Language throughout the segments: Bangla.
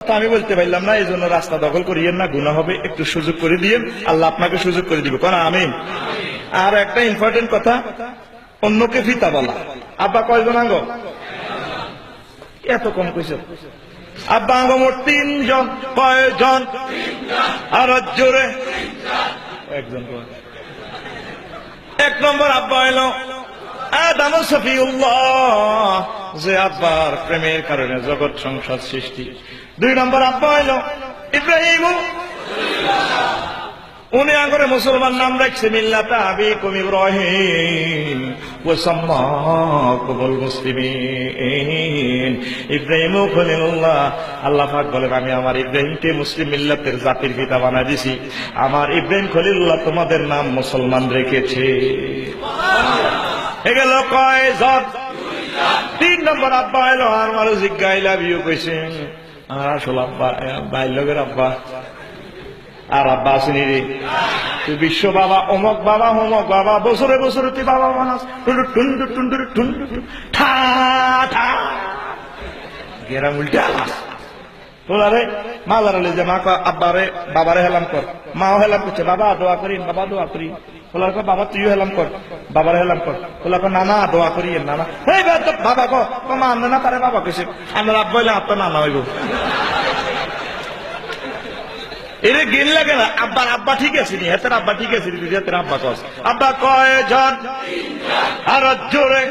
আমি বলতে পারলাম না এই জন্য রাস্তা দখল করিয়েন না গুণা হবে, একটু সুযোগ করে দিয়েন। আল্লাহ আপনাকে সুযোগ করে দিবে। কোন আমি আর একটা ইম্পর্টেন্ট কথা, অন্যকে ফিতা বলা। আব্বা কয়জন আঙ্গ? এত কম কইছ। আব্বা আঙ্গ মোট তিনজন। কয়জন? আর জোরে? একজন এক নম্বর আব্বা এলো আদাম সফিউল্লাহ। যে আব্বার প্রেমের কারণে জগৎ সংসার সৃষ্টি। দুই নম্বর আব্বা এলো ইব্রাহিম। উনি আগরে মুসলমান নাম রাখছে মিল্লাতা আবি কুম ইব্রাহিম। ও সাম্মাকুমুল মুসলিমিন। ইব্রাহিম খলিলুল্লাহ আল্লাহ পাক বলেন আমি আমার ইব্রাহিমকে মুসলিম মিল্লাতের জাতির পিতা বানাই দিছি। আমার ইব্রাহিম খলিলুল্লাহ তোমাদের নাম মুসলমান রেখেছে। এগুল কয় জন তিন নম্বর আব্বা এলো আর মারো জিজ্ঞা আই লাভ ইউ কইছেন আর আসল আব্বা ভাই লগের আব্বা। আর আব্বা আসেনি রে। তুই বিশ্ব বাবা, অমক বাবা অমক বাবা, বছরে বছরে তুই বাবা মানাস টুন্ডু টুন্ডু টুন্ডু টুন্ডু ঠা ঠা। গেরাম উল্টে আলাস। তোলারে মা লারালে যে মা আব্বারে বাবারে হেলাম কর। মাও হেলাম করছে বাবা দোয়া করি বাবা দোয়া করি। তোলার কয়, বাবা তুইও হেলাম কর। বাবারে হেলাম কর। তোলা কয়, নানা দোয়া করি নানা। এই তো বাবা কো কো, মা আনলে না পারে বাবা কেছে আমরা আব্বা হইলে আপনার নানা হইব। এরে গেল লাগে না আব্বার আব্বা ঠিক আছে নি? হাতের আব্বা ঠিক আছে নি? হাতের আব্বা কস। আব্বা কয় জন। আর জোরে।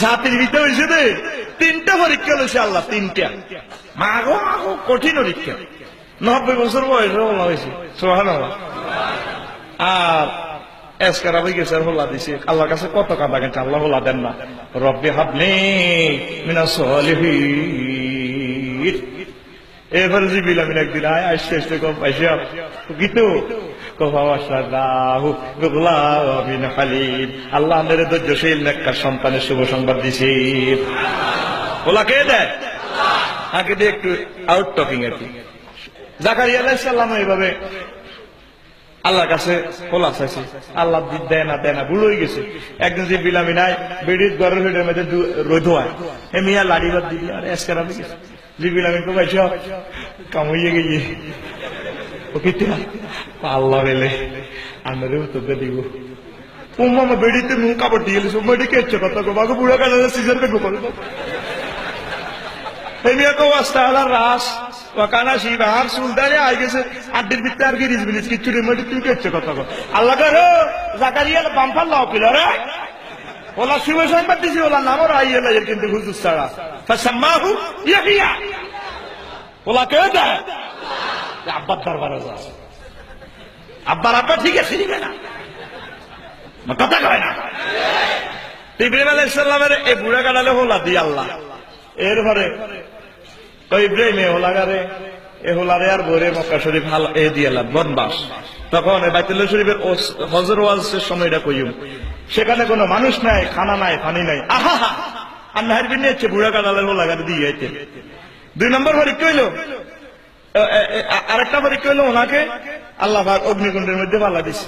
জাতির ভিতরে হয়েছে তিনটা পরীক্ষা লইছে আল্লাহ, তিনটা। মাগো মাগো, কঠিন পরীক্ষা। নব্বই বছর বয়স হলা হয়েছে সোহান আর এসকারা হয়ে গেছে হোলা দিছে। আল্লাহর কাছে কত কাঁদা গেছে আল্লাহ হোলা দেন না। রব্বি হাবলি মিনা সলিহিন। এবার জিবিল আমি একদিন আয় আসতে আসতে কম পাইছিলাম কিন্তু আল্লাহ ধৈর্যশীল, নেককার সন্তানের শুভ সংবাদ দিছি। ওলা কে দেয়? আগে দিয়ে একটু আউট টকিং আর কি। এইভাবে আল্লাহর কাছে খোলা চাইছে। আল্লাহ দেয় না দেয় না, ভুল হয়ে গেছে। একদিন যে বিলামি নাই বেডির ঘরের মধ্যে রোদ হয়। এ মিয়া লাড়ি বাদ দিবি, আরে এসকার আমি যে বিলামি কো পাইছ ও আল্লাহ দিব। উম্মা বেডিতে মুখ কাপড় দিয়ে গেছে। বেডি কেচ্ছে কথা বুড়া কালে সিজার কে এমিয়া কো আস্তা আলা রাস ওকানা শিবা আর সুলতানে আই গেছে আড্ডির ভিতরে আর গিরিজ বিলিজ কিচ্ছু রে মডি তুই কেচ্ছে কথা আল্লাহ করে জাকারিয়া বাম্পার লাও পিল রে ওলা শুভ সংবাদ দিছি ওলা নামর আই এলা এর কিন্তু হুজুর ছাড়া ফাসাম্মাহু ইয়াহিয়া ওলা কে দেয় আব্বার দরবারে যা আব্বার আব্বা ঠিক আছে না কথা কয় না তো ইব্রাহিম আলাইসাল্লামের এই বুড়া কাটালে হোলা দি আল্লাহ এরপরে ওই ইব্রাহিম এ হোলাগারে এ হোলারে আর বরে মক্কা শরীফ হাল এ দিয়েলাম বনবাস। তখন এই বাইতুল্লাহ শরীফের হজর ওয়াজের সময়টা কইম। সেখানে কোনো মানুষ নাই, খানা নাই, পানি নাই। আহা আর নাহের বিনে হচ্ছে বুড়া কাটালের হোলাগারে দিয়ে যাইতে দুই নম্বর পরীক্ষা হইল। আরেকটা পরীক্ষা হইল ওনাকে। আল্লাহ অগ্নিকুণ্ডের মধ্যে পাল্লা দিছে।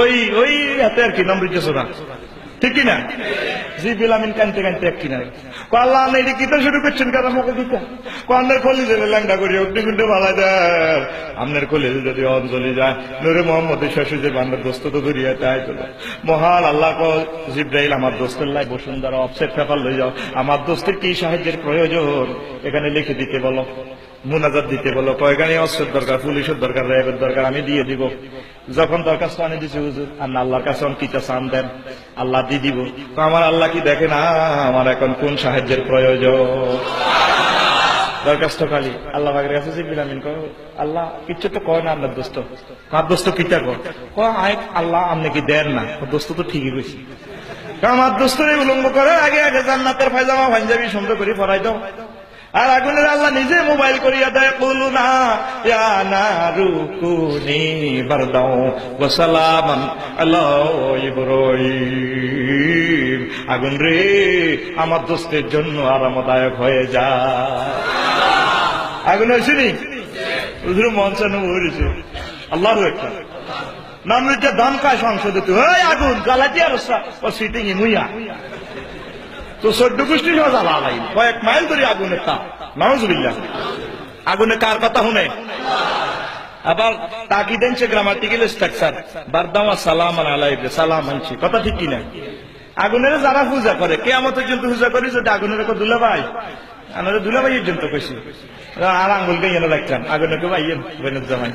ওই ওই হাতে আর কি সোনা ঠিক কিনা? জি, বিলামিন কানতে কানতে এক কিনা। আল্লাহ এটা কিতা শুরু করছেন? কারণ আমাকে দিতা? আপনার দিলে ল্যাংটা করি অগ্নিকুণ্ডে ভালা দেয় আপনার কলি যদি অঞ্জলি যায়, নূরে মোহাম্মদ যে বান্দার দোস্ত তো ধরিয়া তাই তো মহান আল্লাহ কো জিব্রাইল, আমার দোস্তের লাই বসুন্ধরা অফসেট পেপার লই যাও। আমার দোস্তের কি সাহায্যের প্রয়োজন? এখানে লিখে দিতে বলো, মুনাজাত দিতে বলো। কয়খানে অস্ত্রের দরকার, পুলিশের দরকার, র্যাবের দরকার, আমি দিয়ে দিব। যখন দরখাস্ত আনি দিছি, হুজুর আর আল্লাহর কাছে কিতা চান দেন, আল্লাহ দিয়ে দিব। তো আমার আল্লাহ কি দেখে না? আমার এখন কোন সাহায্যের প্রয়োজন? দরখাস্ত খালি, আল্লাহ বাগের কাছে যে বিলামিন কো আল্লাহ কিচ্ছু তো কয় না আপনার দোস্ত। আমার দোস্ত কিতা কো কয়, আয়, আল্লাহ আপনি কি দেন না? দোস্ত তো ঠিকই কইছি। কারণ আমার দোস্ত উলঙ্গ করে, আগে আগে জান্নাতের পায়জামা পাঞ্জাবি সুন্দর করে পরাই দাও। আর আগুনের আল্লাহ নিজে মোবাইল করিয়া দেয় বলু না রুকুনি বারদাও, ওয়াসালামান আল্লাহ ইব্রাহিম। আগুন রে, আমার দোস্তের জন্য আরামদায়ক হয়ে যা। আগুন হয়েছে নি? মঞ্চানো হয়েছে। আল্লাহর একটা। নাম দাম কায় সংসদে, তুই আগুন জ্বালাতি আর সিটিং মুইয়া। তো চোদ্দ গোষ্ঠীর সহ জ্বালা লাই কয়েক মাইল ধরে আগুনের তাপ নজবিল্লা আগুনে কার কথা শুনে? আবার তাকি দেনছে গ্রামাটিক্যাল স্ট্রাকচার বারদামা সালাম আলাইকে সালাম আনছে। কথা ঠিক কিনা? আগুনের যারা পূজা করে কে আমাদের জন্য পূজা করি, যদি আগুনের কো দুলা ভাই। আমরা দুলা ভাইয়ের জন্য কইছি। আর আঙ্গুল কে এনে রাখলাম আগুনের কে ভাইয়ের বোনের জামাই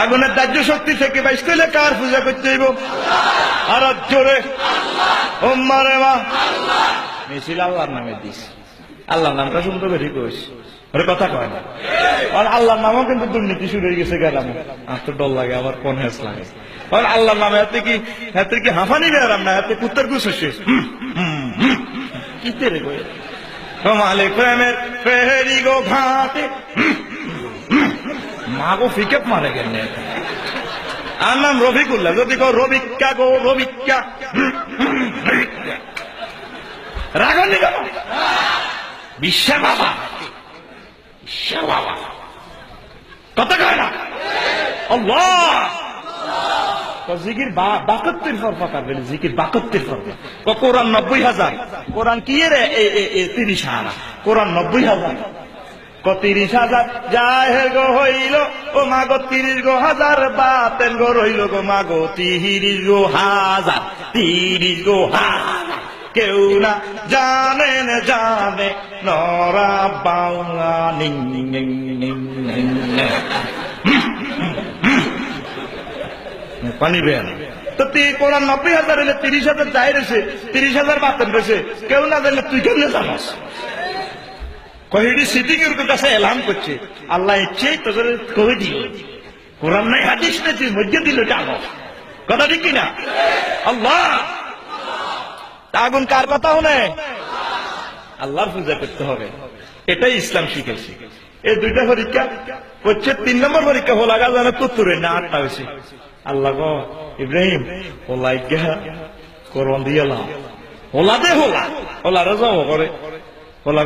আগুনের দাহ্য শক্তি থেকে বাইশ কইলে কার পূজা করতে হইব? আর জোরে। ও মারে মা মিছিল আল্লাহর নামে দিস। আল্লাহর নামটা সুন্দর করে কইস ওরে কথা কয় না। আর আল্লাহর নামও কিন্তু দুর্নীতি শুরু হয়ে গেছে গেলাম। আর তো ডর লাগে, আবার কোন হেস লাগে। আর আল্লাহর নামে হাতে কি হাতে কি হাফানি বেরাম না হাতে কুত্তার গুছ হচ্ছে কি তেরে গো তোমালে প্রেমের ফেরি গো ঘাটে মা গো ফিকেপ মারে গেলে আর নাম রফিকুল্লাহ। যদি গো রবিকা গো রবিকা রাগনি গো বিশ্বা বাবা। বিশ্বা বাবা। কত কয় না? আল্লাহ! জিকির বাকত্তির ফর ফাঁকার বলে, জিকির বাকত্তির ফর ও কোরআন নব্বই হাজার। কোরআন কি রে? তিরিশ হাজার কোরআন নব্বই হাজার। ক তিরিশ হাজার যাহে গো হইল, ও মা গো তিরিশ গো হাজার বাতেন গো রইল গো মা গো তিরিশ গো হাজার, তিরিশ গো কেউ না জানে জানে, নরা বাংলা নিং নিং। পানি বেয়ান তো তুই কোরআন নব্বই হাজার এলে তিরিশ হাজার যাই রয়েছে তিরিশ হাজার বাতেন রয়েছে কেউ না জানলে তুই কেমনে জানাস? কহিদি সিদ্দিক এর কাছে এলাম করছে। আল্লাহ ইচ্ছে, তোদের কই দিল কোরআন নাই, হাদিস নাই, তুই মধ্যে দিল জানো কথা ঠিক কিনা? আল্লাহ! আগুন কার কথা হনে আল্লাহর পূজা করতে হবে। এটাই ইসলাম শিখেছে। এই দুইটা পরীক্ষা হচ্ছে তিন নম্বর পরীক্ষা হলো আগা জানো তুত্তুরে না আটটা হয়েছে। আল্লাহ গো, ইব্রাহিম ওলা ইজ্ঞা করন দিয়ে হোলা দে হোলা। হোলা রাজাও করে হোলা